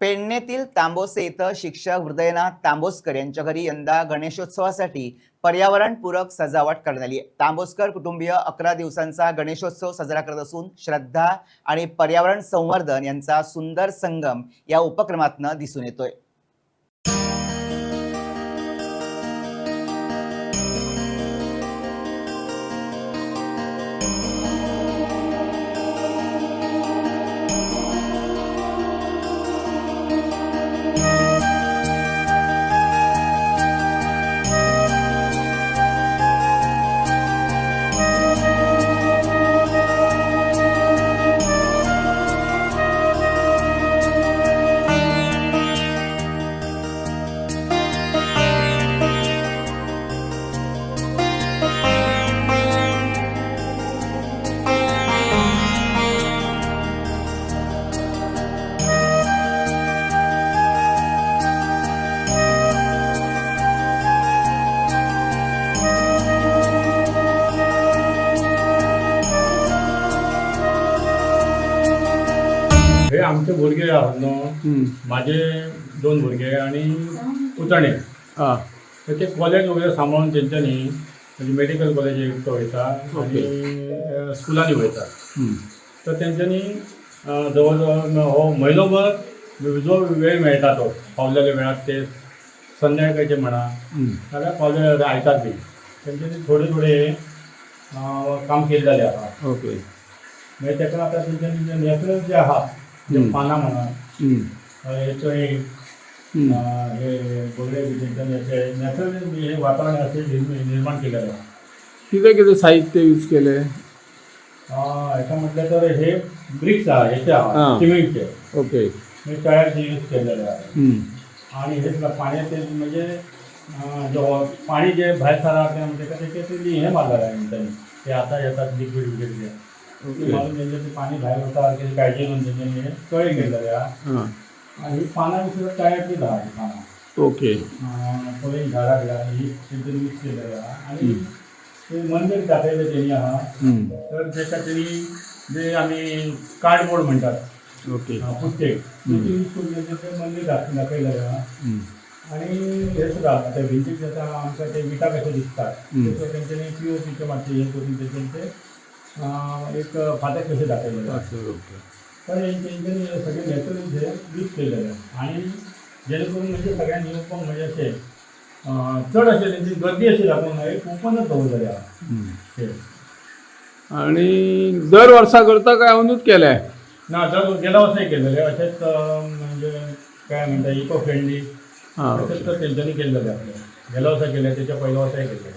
पेडणेतील तांबोसे इथं शिक्षक हृदयनाथ तांबोसकर यांच्या घरी यंदा गणेशोत्सवासाठी पर्यावरणपूरक सजावट करण्यात आली. आहे तांबोसकर कुटुंबीय अकरा दिवसांचा गणेशोत्सव साजरा करत असून श्रद्धा आणि पर्यावरण संवर्धन यांचा सुंदर संगम या उपक्रमातनं दिसून येतोय. हे आमचे भुरगे आहात न्हू? माझे दोन भुरगे आणि पुतणे हां. तर ते कॉलेज वगैरे सांबाळून तेंच्यांनी म्हणजे मेडिकल कॉलेज एक वयता आणि स्कुलांनी वयता. तर तेंच्यांनी जवळजवळ हो म्हयनोभर जो वेळ मेळटा तो पावलेल्या वेळात ते संध्याकाळचे म्हणा नाल्यार पावलेल्या वेळार आयतार बी. तेंच्यांनी थोडे थोडे काम केले जाले आहा ओके. म्हणजे तेका आतां तेंच्यांनी जे नॅचरल जे आहा हम्म. पानां म्हणा. अं, हे बोगले बिल्डिंग असे नॅचरल हे वातावरण असे निर्म- निर्माण केलेलं आहे कितें कितें साहित्य यूज केले हेका म्हटलं तर हे ब्रिक्स आहा हां. आहा सिमेंटचे ओके हे तळ्याचे यूज केलेले आहे. आणि हे पाण्याचे म्हणजे पाणी जे भायर सरा ते म्हणजे का ते हे मारलेलं आहे त्यांनी ते आता येतात लिक्विड ते ओके मारून त्यांचे ते पाणी भायर वता त्याची काळजी घेऊन त्यांनी हे. तळे केलेले आहे हां आणि ही पानां सुद्धा तळ्यातली आहा ही पानां ओके ही केलेली आणि. ते मंदिर तेणी आहा हम्म. तर तेका तेणी जे आमी कार्डबोर्ड म्हणटात ओके. पुट्टे तेचे यूज करून तेंचें ते मंदिर दाख- दाखयलेलें आहा हम्म. आणि हे सुद्दां ते भिंतीक जाता आमकां ते विटा कशे दिसतात. तसो तेंच्यांनी पी ओ पीचे मातशें हे करून तेंचे ते एक आहा. ओके ओके तर तेंच्यांनी हे सगळे हे यूज केलेले आणि जेणे करून म्हणजे सगळ्यांनी येवपाक म्हणजे अशें अं, चड अशें तेंची गर्दी अशी दाखोवंक ना एक ओपनच दवरलेले आहा हम्म. हे. आणि दर वर्सा करता काय अंदूच केले ना दर गेल्या वर्साय केलेले अशेंच अं, म्हणजे काय म्हणटा इको फ्रेंडली तर तेंच्यांनी केलेले आपले. गेल्या वर्सा केले त्याच्या पहिल्या वर्साय केलेले